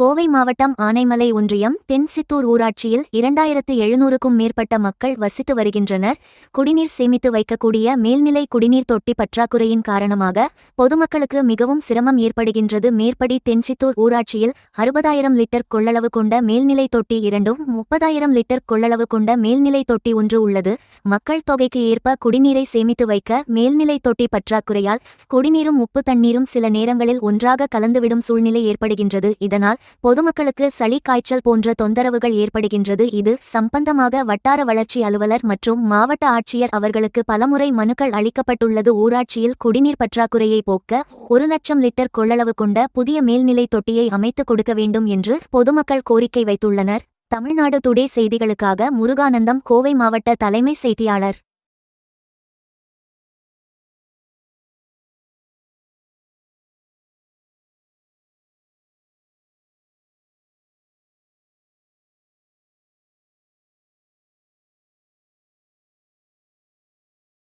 கோவை மாவட்டம் ஆனைமலை ஒன்றியம் தென்சித்தூர் ஊராட்சியில் இரண்டாயிரத்து எழுநூறுக்கும் மேற்பட்ட மக்கள் வசித்து வருகின்றனர். குடிநீர் சேமித்து வைக்கக்கூடிய மேல்நிலை குடிநீர் தொட்டி பற்றாக்குறையின் காரணமாக பொதுமக்களுக்கு மிகவும் சிரமம் ஏற்படுகின்றது. மேற்படி தென்சித்தூர் ஊராட்சியில் அறுபதாயிரம் லிட்டர் கொள்ளளவு கொண்ட மேல்நிலை தொட்டி இரண்டும் முப்பதாயிரம் லிட்டர் கொள்ளளவு கொண்ட மேல்நிலை தொட்டி ஒன்று உள்ளது. மக்கள் தொகைக்கு ஏற்ப குடிநீரை சேமித்து வைக்க மேல்நிலை தொட்டி பற்றாக்குறையால் குடிநீரும் உப்பு தண்ணீரும் சில நேரங்களில் ஒன்றாக கலந்துவிடும் சூழ்நிலை ஏற்படுகின்றது. இதனால் பொதுமக்களுக்கு சளி காய்ச்சல் போன்ற தொந்தரவுகள் ஏற்படுகின்றது. இது சம்பந்தமாக வட்டார வளர்ச்சி அலுவலர் மற்றும் மாவட்ட ஆட்சியர் அவர்களுக்கு பலமுறை மனுக்கள் அளிக்கப்பட்டுள்ளது. ஊராட்சியில் குடிநீர் பற்றாக்குறையை போக்க ஒரு லட்சம் லிட்டர் கொள்ளளவு கொண்ட புதிய மேல்நிலை தொட்டியை அமைத்துக் கொடுக்க வேண்டும் என்று பொதுமக்கள் கோரிக்கை வைத்துள்ளனர். தமிழ்நாடு டுடே செய்திகளுக்காக முருகானந்தம் கோவை மாவட்ட தலைமை செய்தியாளர்.